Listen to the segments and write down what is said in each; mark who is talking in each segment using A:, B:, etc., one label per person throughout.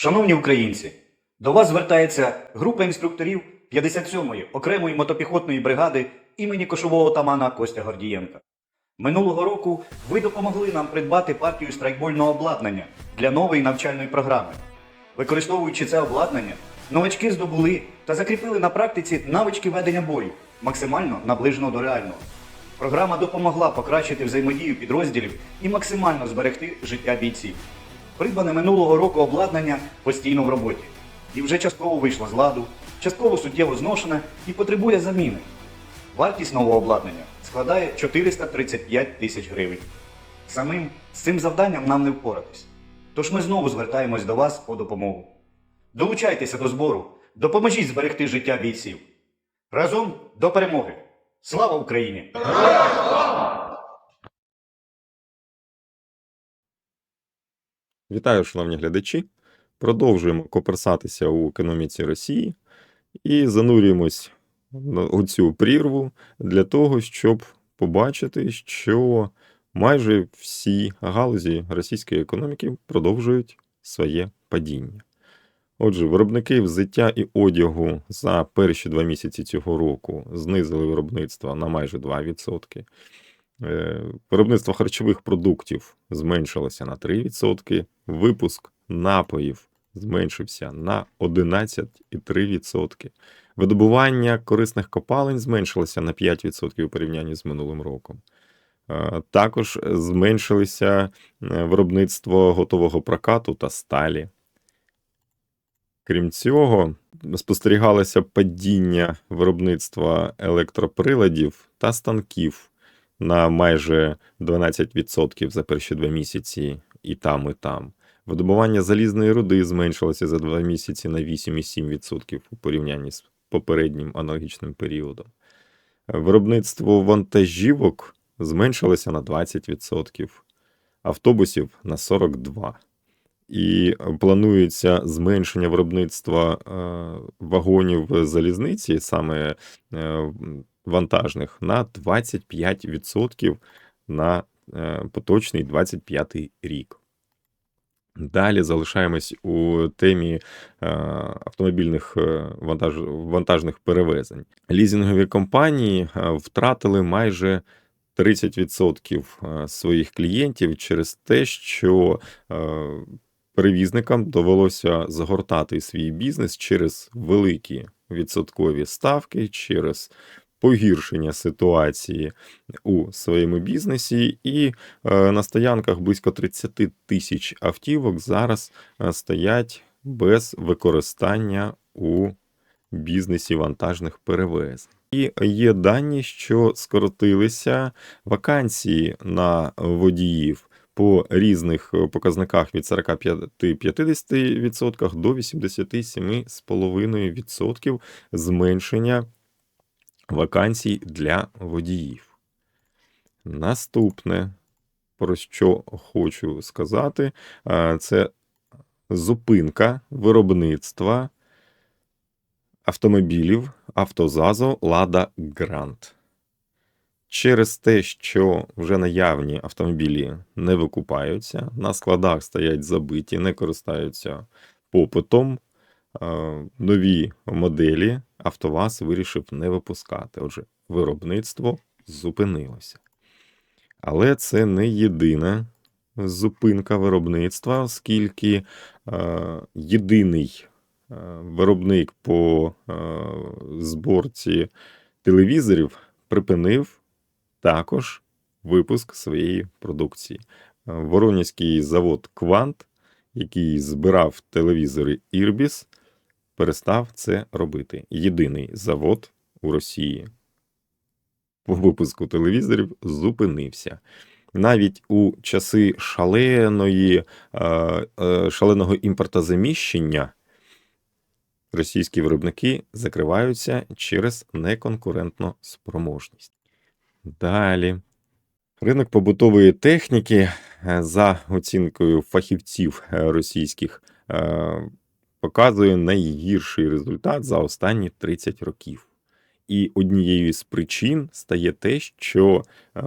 A: Шановні українці, до вас звертається група інструкторів 57-ї окремої мотопіхотної бригади імені кошового отамана Костя Гордієнка. Минулого року ви допомогли нам придбати партію страйкбольного обладнання для нової навчальної програми. Використовуючи це обладнання, новачки здобули та закріпили на практиці навички ведення бою, максимально наближено до реального. Програма допомогла покращити взаємодію підрозділів і максимально зберегти життя бійців. Придбане минулого року обладнання постійно в роботі і вже частково вийшло з ладу, частково суттєво зношене і потребує заміни. Вартість нового обладнання складає 435 тисяч гривень. Самим з цим завданням нам не впоратись. Тож ми знову звертаємось до вас по допомогу. Долучайтеся до збору, допоможіть зберегти життя бійців. Разом до перемоги! Слава Україні!
B: Вітаю, шановні глядачі. Продовжуємо коперсатися у економіці Росії і занурюємось у цю прірву для того, щоб побачити, що майже всі галузі російської економіки продовжують своє падіння. Отже, виробники взуття і одягу за перші два місяці цього року знизили виробництво на майже 2%. Е, Виробництво харчових продуктів зменшилося на 3%, випуск напоїв зменшився на 11,3%. Видобування корисних копалень зменшилося на 5% у порівнянні з минулим роком. Е, Також зменшилося е, виробництво готового прокату та сталі. Крім цього, спостерігалося падіння виробництва електроприладів та станків на майже 12% за перші два місяці і там, і там. Видобування залізної руди зменшилося за два місяці на 8,7% у порівнянні з попереднім аналогічним періодом. Виробництво вантажівок зменшилося на 20%, автобусів на 42%. І планується зменшення виробництва е, вагонів залізниці, саме е, вантажних, на 25% на е, поточний 25 рік. Далі залишаємось у темі е, автомобільних е, вантаж, вантажних перевезень. Лізингові компанії втратили майже 30% е, своїх клієнтів через те, що перевізникам довелося загортати свій бізнес через великі відсоткові ставки, через погіршення ситуації у своєму бізнесі, і е, на стоянках близько 30 тисяч автівок зараз е, стоять без використання у бізнесі вантажних перевезень. І є дані, що скоротилися вакансії на водіїв по різних е, показниках від 45-50% до 87,5% зменшення вакансій для водіїв. Наступне, про що хочу сказати, це зупинка виробництва автомобілів автозазо Лада Грант. Через те, що вже наявні автомобілі не викупаються, на складах стоять забиті, не користаються попитом, нові моделі АвтоВАЗ вирішив не випускати. Отже, виробництво зупинилося. Але це не єдина зупинка виробництва, оскільки е, єдиний е, виробник по е, зборці телевізорів припинив також випуск своєї продукції. Е, Воронязький завод Квант, який збирав телевізори Ірбіс, перестав це робити. Єдиний завод у Росії по випуску телевізорів зупинився. Навіть у часи шаленої, е, е, шаленого імпортозаміщення російські виробники закриваються через неконкурентну спроможність. Далі. Ринок побутової техніки, е, за оцінкою фахівців російських, показує найгірший результат за останні 30 років. І однією з причин стає те, що е,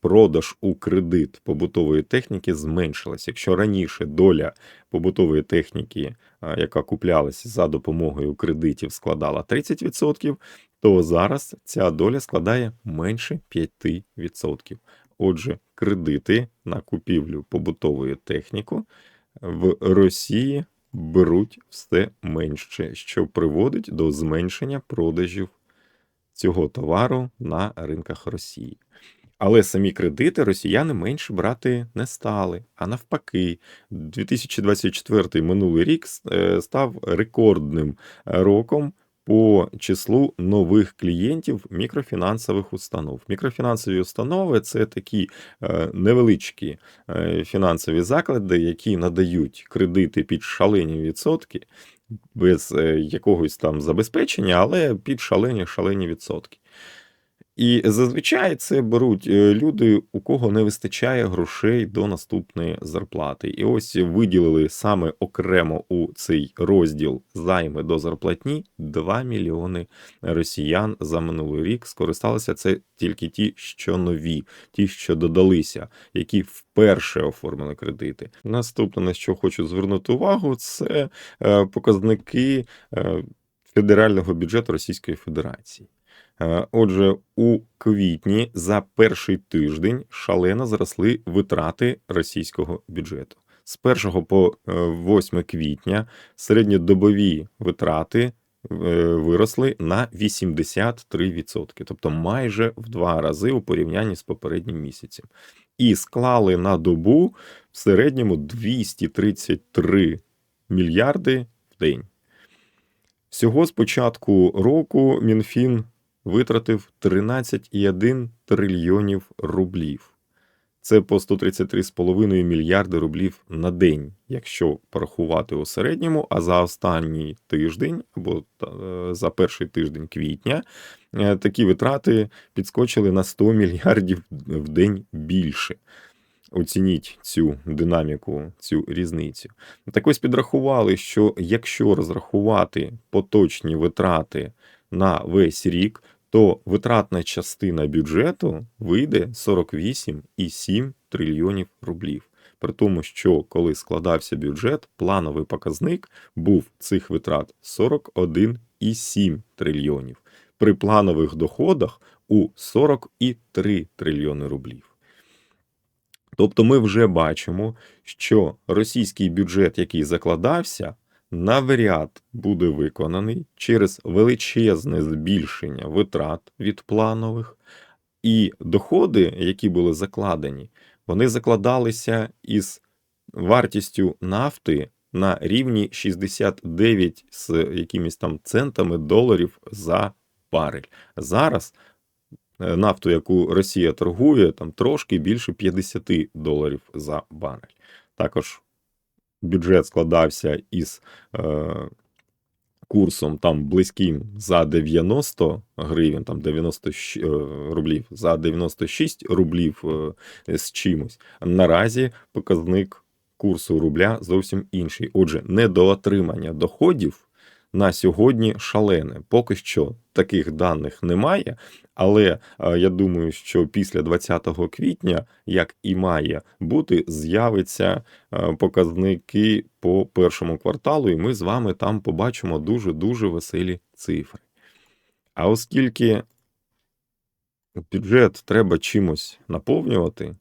B: продаж у кредит побутової техніки зменшилась. Якщо раніше доля побутової техніки, е, яка куплялася за допомогою кредитів, складала 30%, то зараз ця доля складає менше 5%. Отже, кредити на купівлю побутової техніки в Росії беруть все менше, що приводить до зменшення продажів цього товару на ринках Росії. Але самі кредити росіяни менше брати не стали. А навпаки, 2024 минулий рік е, став рекордним роком по числу нових клієнтів мікрофінансових установ. Мікрофінансові установи це такі е, невеличкі е, фінансові заклади, які надають кредити під шалені відсотки, без е, якогось там забезпечення, але під шалені шалені відсотки. І зазвичай це беруть е, люди, у кого не вистачає грошей до наступної зарплати. І ось виділили саме окремо у цей розділ займи до зарплатні 2 мільйони росіян за минулий рік. Скористалися це тільки ті, що нові, ті, що додалися, які вперше оформили кредити. Наступне, на що хочу звернути увагу, це е, показники е, федерального бюджету Російської Федерації. Е, Отже, у квітні за перший тиждень шалено зросли витрати російського бюджету. З 1 по е, 8 квітня середньодобові витрати е, виросли на 83%, тобто майже в два рази у порівнянні з попереднім місяцем. І склали на добу в середньому 233 мільярди в день. Всього з початку року Мінфін витратив 13,1 трильйонів рублів. Це по 133,5 мільярди рублів на день, якщо порахувати у середньому, а за останній тиждень або е, за перший тиждень квітня е, такі витрати підскочили на 100 мільярдів в день більше. Оцініть цю динаміку, цю різницю. Так ось підрахували, що якщо розрахувати поточні витрати на весь рік, то витратна частина бюджету вийде 48,7 трильйонів рублів. При тому, що коли складався бюджет, плановий показник був цих витрат 41,7 трильйонів. При планових доходах у 40,3 трильйони рублів. Тобто ми вже бачимо, що російський бюджет, який закладався, навряд буде виконаний через величезне збільшення витрат від планових, і доходи, які були закладені, вони закладалися із вартістю нафти на рівні 69 з якимись там центами доларів за барель. Зараз е, нафту, яку Росія торгує, там трошки більше 50 доларів за барель. Також бюджет складався із е, курсом там близьким за 90 гривень, там 90 е, рублів, за 96 рублів е, з чимось. Наразі показник курсу рубля зовсім інший. Отже, недоотримання доходів на сьогодні шалене. Поки що таких даних немає, але е, я думаю, що після 20 квітня, як і має бути, з'явиться е, показники по першому кварталу, і ми з вами там побачимо дуже-дуже веселі цифри. А оскільки бюджет треба чимось наповнювати,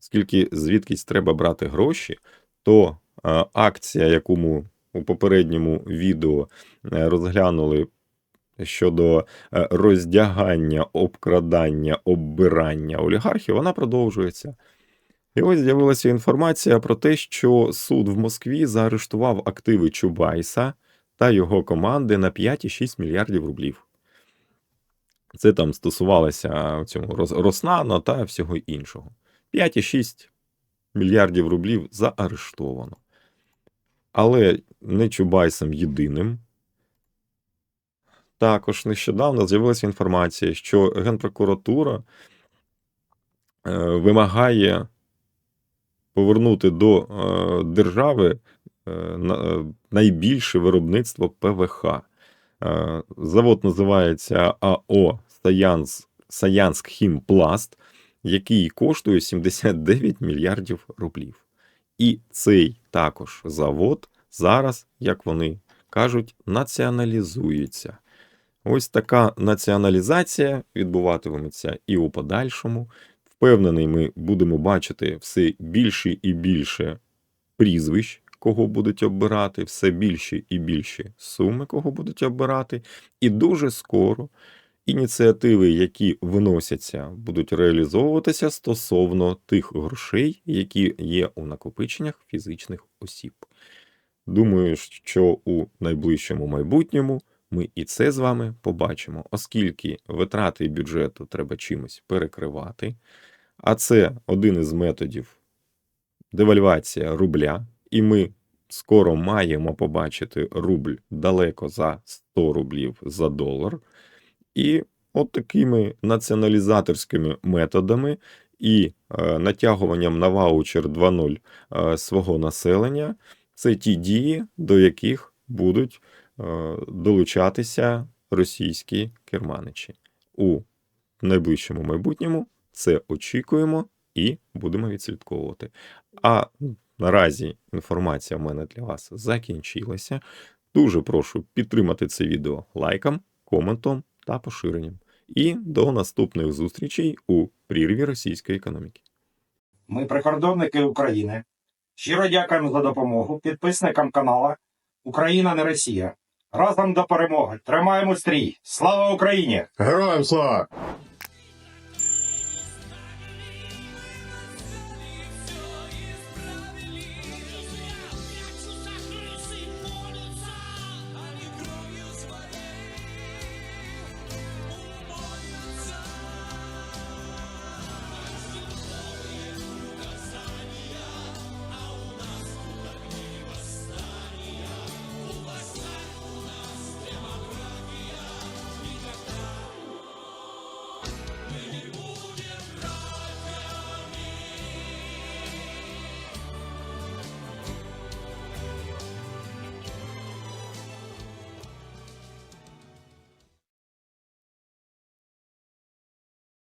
B: оскільки звідкись треба брати гроші, то е, акція, яку ми у попередньому відео е, розглянули щодо е, роздягання, обкрадання, оббирання олігархів, вона продовжується. І ось з'явилася інформація про те, що суд в Москві заарештував активи Чубайса та його команди на 5,6 мільярдів рублів. Це там стосувалося цього Рос- Роснано та всього іншого. 5,6 мільярдів рублів заарештовано. Але не Чубайсом єдиним. Також нещодавно з'явилася інформація, що Генпрокуратура е, вимагає повернути до е, держави е, на- найбільше виробництво ПВХ. Завод називається АО Саянс, Саянськ Хімпласт, який коштує 79 мільярдів рублів. І цей також завод зараз, як вони кажуть, націоналізується. Ось така націоналізація відбуватиметься і у подальшому. Впевнений, ми будемо бачити все більше і більше прізвищ, кого будуть обирати, все більші і більші суми, кого будуть обирати. І дуже скоро ініціативи, які виносяться, будуть реалізовуватися стосовно тих грошей, які є у накопиченнях фізичних осіб. Думаю, що у найближчому майбутньому ми і це з вами побачимо, оскільки витрати бюджету треба чимось перекривати, а це один із методів девальвація рубля, і ми скоро маємо побачити рубль далеко за 100 рублів за долар. І от такими націоналізаторськими методами і е, натягуванням на ваучер 2.0 е, свого населення це ті дії, до яких будуть е, долучатися російські керманичі. У найближчому майбутньому це очікуємо і будемо відслідковувати. А наразі інформація в мене для вас закінчилася. Дуже прошу підтримати це відео лайком, коментом та поширенням. І до наступних зустрічей у прірві російської економіки.
C: Ми прикордонники України. Щиро дякуємо за допомогу підписникам канала Україна не Росія. Разом до перемоги. Тримаємо стрій. Слава Україні!
D: Героям слава!